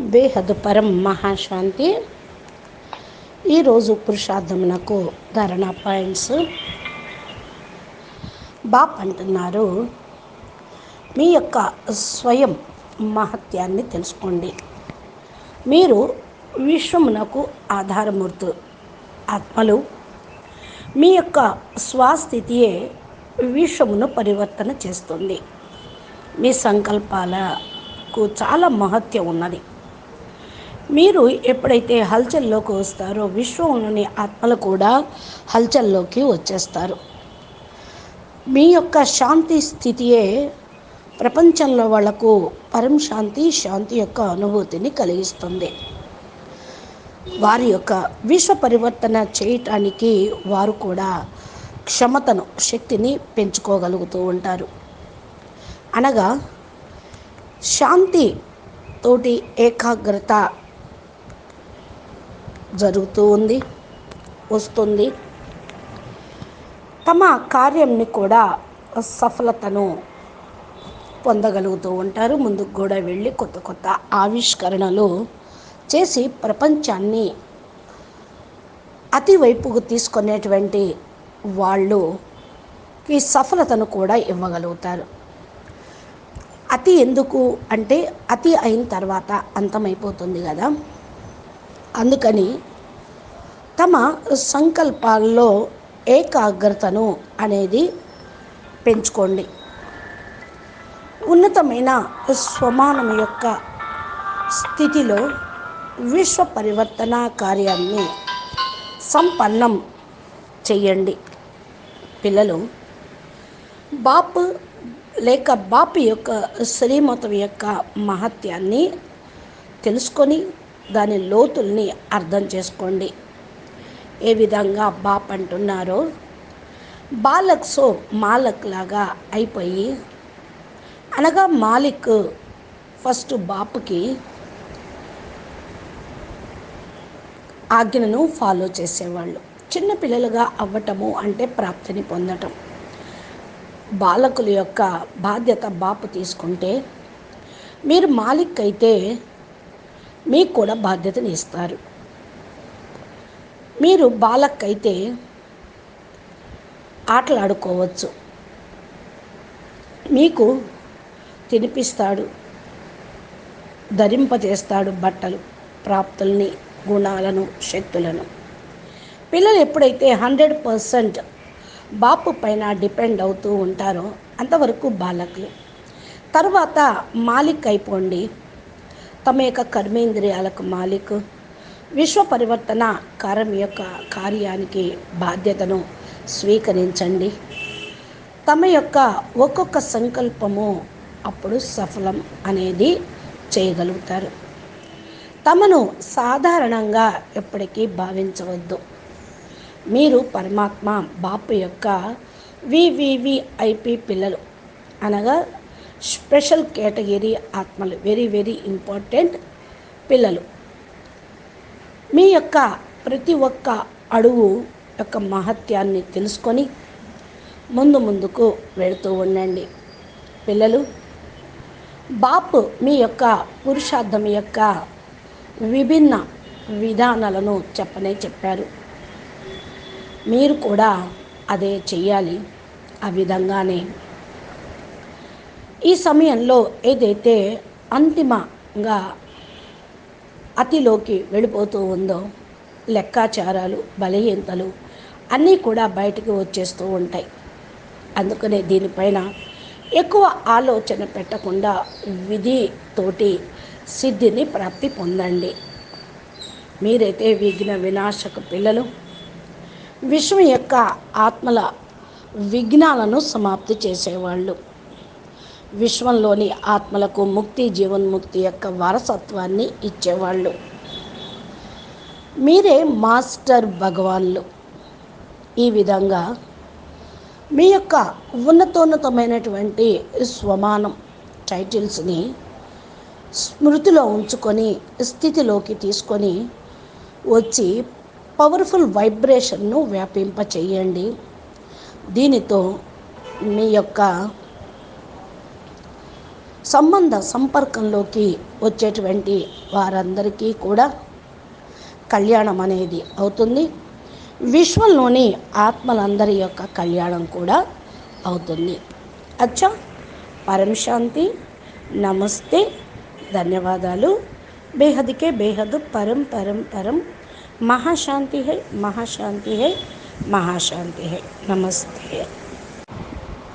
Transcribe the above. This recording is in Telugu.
బేహద్ పరం మహాశాంతి. ఈరోజు పురుషార్థమునకు ధారణ పాయింట్స్. బాప్ అంటున్నారు మీ యొక్క స్వయం మహత్యాన్ని తెలుసుకోండి. మీరు విశ్వమునకు ఆధారమూర్తు ఆత్మలు. మీ యొక్క స్వాస్థితియే విశ్వమును పరివర్తన చేస్తుంది. మీ సంకల్పాలకు చాలా మహత్యం ఉన్నది. మీరు ఎప్పుడైతే హల్చల్లోకి వస్తారో విశ్వంలోని ఆత్మలు కూడా హల్చల్లోకి వచ్చేస్తారు. మీ యొక్క శాంతి స్థితియే ప్రపంచంలో వాళ్ళకు పరం శాంతి శాంతి యొక్క అనుభూతిని కలిగిస్తుంది. వారి యొక్క విశ్వ పరివర్తన చేయటానికి వారు కూడా క్షమతను శక్తిని పెంచుకోగలుగుతూ ఉంటారు. అనగా శాంతి తోటి ఏకాగ్రత జరుగుతూ ఉంది వస్తుంది. తమ కార్యంని కూడా సఫలతను పొందగలుగుతూ ఉంటారు. ముందుకు కూడా వెళ్ళి కొత్త కొత్త ఆవిష్కరణలు చేసి ప్రపంచాన్ని అతివైపుకు తీసుకునేటువంటి వాళ్ళు ఈ సఫలతను కూడా ఇవ్వగలుగుతారు. అతి ఎందుకు అంటే అతి అయిన తర్వాత అంతమైపోతుంది కదా. అందుకని తమ సంకల్పాల్లో ఏకాగ్రతను అనేది పెంచుకోండి. ఉన్నతమైన స్వమానం యొక్క స్థితిలో విశ్వ పరివర్తన కార్యాన్ని సంపన్నం చేయండి. పిల్లలు బాపు లేక బాపు యొక్క శ్రీమతం యొక్క మహత్యాన్ని తెలుసుకొని దాని లోతుల్ని అర్థం చేసుకోండి. ఏ విధంగా బాప్ అంటున్నారో? బాలక్ సో మాలక్ లాగా అయిపోయి అనగా మాలిక్ ఫస్ట్ బాపుకి ఆజ్ఞను ఫాలో చేసేవాళ్ళు. చిన్నపిల్లలుగా అవ్వటము అంటే ప్రాప్తిని పొందటం. బాలకుల యొక్క బాధ్యత బాపు తీసుకుంటే మీరు మాలిక్ అయితే మీకు కూడా బాధ్యతని ఇస్తారు. మీరు బాలక్ అయితే ఆటలాడుకోవచ్చు. మీకు తినిపిస్తాడు ధరింపజేస్తాడు బట్టలు ప్రాప్తుల్ని గుణాలను శక్తులను. పిల్లలు ఎప్పుడైతే హండ్రెడ్ పర్సెంట్ బాపు పైన డిపెండ్ అవుతూ ఉంటారో అంతవరకు బాలకులు. తర్వాత మాలిక్ అయిపోండి. తమ యొక్క కర్మేంద్రియాలకు మాలిక్. విశ్వ పరివర్తన కారం యొక్క కార్యానికి బాధ్యతను స్వీకరించండి. తమ యొక్క ఒక్కొక్క సంకల్పము అప్పుడు సఫలం అనేది చేయగలుగుతారు. తమను సాధారణంగా ఎప్పటికీ భావించవద్దు. మీరు పరమాత్మ బాపు యొక్క వివివిఐపి పిల్లలు అనగా స్పెషల్ కేటగిరీ ఆత్మలు వెరీ వెరీ ఇంపార్టెంట్ పిల్లలు. మీ యొక్క ప్రతి ఒక్క అడుగు యొక్క మహత్యాన్ని తెలుసుకొని ముందు ముందుకు వెళుతూ ఉండండి. పిల్లలు బాపు మీ యొక్క పురుషార్థం యొక్క విభిన్న విధానాలను చెప్పనే చెప్పారు. మీరు కూడా అదే చెయ్యాలి. ఆ విధంగానే ఈ సమయంలో ఏదైతే అంతిమంగా అతిలోకి వెళ్ళిపోతూ ఉందో లెక్కాచారాలు బలహీనతలు అన్నీ కూడా బయటకు వచ్చేస్తూ ఉంటాయి. అందుకనే దీనిపైన ఎక్కువ ఆలోచన పెట్టకుండా విధితోటి సిద్ధిని ప్రాప్తి పొందండి. మీరైతే విఘ్న వినాశక పిల్లలు. విశ్వం యొక్క ఆత్మల విఘ్నాలను సమాప్తి చేసేవాళ్ళు. విశ్వంలోని ఆత్మలకు ముక్తి జీవన్ముక్తి యొక్క వారసత్వాన్ని ఇచ్చేవాళ్ళు. మీరే మాస్టర్ భగవాన్లు. ఈ విధంగా మీ యొక్క ఉన్నతోన్నతమైనటువంటి స్వమానం టైటిల్స్ని స్మృతిలో ఉంచుకొని స్థితిలోకి తీసుకొని వచ్చి పవర్ఫుల్ వైబ్రేషన్ను వ్యాపింప చేయండి దీనితో మీ యొక్క సంబంధ సంపర్కంలోకి వచ్చేటువంటి వారందరికీ కూడా కళ్యాణం అనేది అవుతుంది. విశ్వంలోని ఆత్మలందరి యొక్క కళ్యాణం కూడా అవుతుంది. అచ్చా పరం శాంతి నమస్తే ధన్యవాదాలు. బేహద్కే బేహద్ పరం పరం పరం. మహాశాంతి హై మహాశాంతి హై మహాశాంతి హై. నమస్తే.